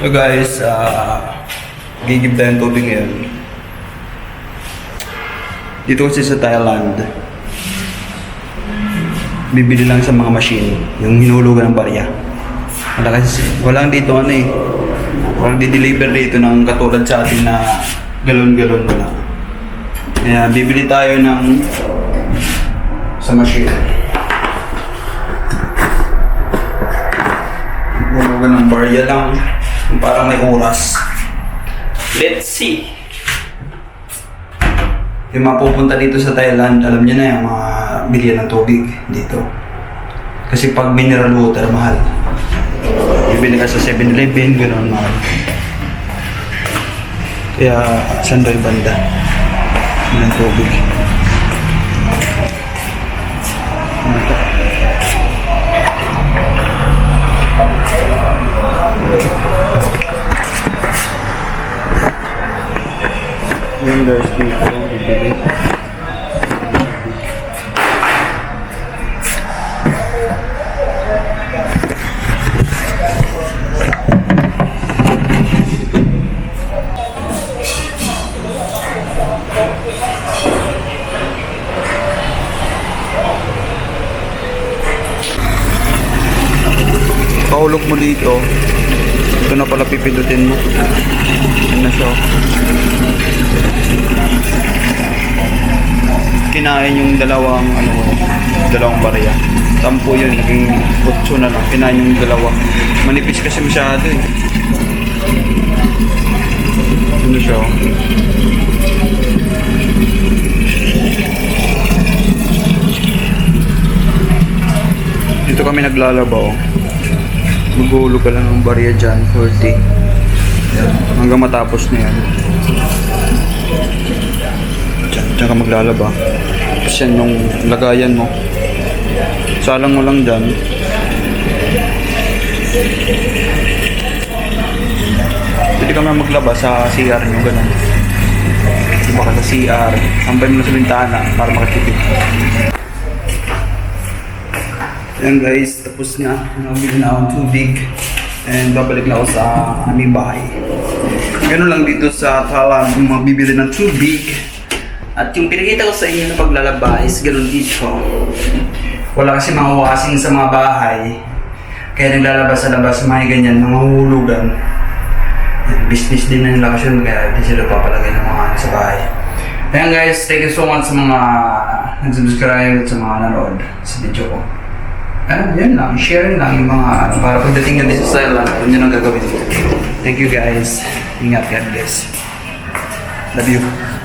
So guys, ah gigib tayong tubig ngayon. Dito kasi sa Thailand, bibili lang sa mga machine, yung hinulugan ng barya. Wala kasi, walang dito ano eh, walang di-deliver dito ng katulad sa atin na galon-galon wala. Kaya bibili tayo ng sa machine. Hulugan ng barya lang, parang may oras. Let's see. Yung mga pupunta dito sa Thailand, alam niyo na yung mga bilihan ng tubig dito. Kasi pag mineral water, mahal. Bibili ka sa 7-Eleven, gano'n mahal. Kaya, yung banda? Ang tubig. Guys dito, bibili. Paulog mo dito. Ito na pala pipindutin mo. Yan na siya. Kinain yung dalawang ano dalawang barya. Tampo yun, naging kutso na lang. Kinain yung dalawa. Manipis kasi masyado eh. Ano siya? oh. Dito kami naglalaba oh. Magulo ka lang ng barya dyan, 40. Yan. Hanggang matapos na yan. Diyan, diyan ka maglalaba. Yan yung lagayan mo. Salang mo lang dyan. Pwede ka nga maglaba sa CR nyo, ganun. Diba ka sa CR, tambay mo na sa bintana para makatipid. Yan guys, tapos na. Nabili na akong tubig. And babalik na ako sa aming bahay. Ganun lang dito sa Thailand, yung mga bibili ng tubig. At yung pinakita ko sa inyo na paglalaba is ganun dito. Wala kasi mga washing sa mga bahay. Kaya naglalaba sa labas, mga ganyan, mga hulugan. Business din kasi yun, kaya di sila papalagay ng mga sa bahay. Ayan guys, thank you so much sa mga nag-subscribe at sa mga nanood sa video ko. Ano, yun lang. Sharing lang yung mga ano, para pagdating dito sa Thailand, alam nyo nang gagawin. Thank you guys. Ingat God bless. Love you.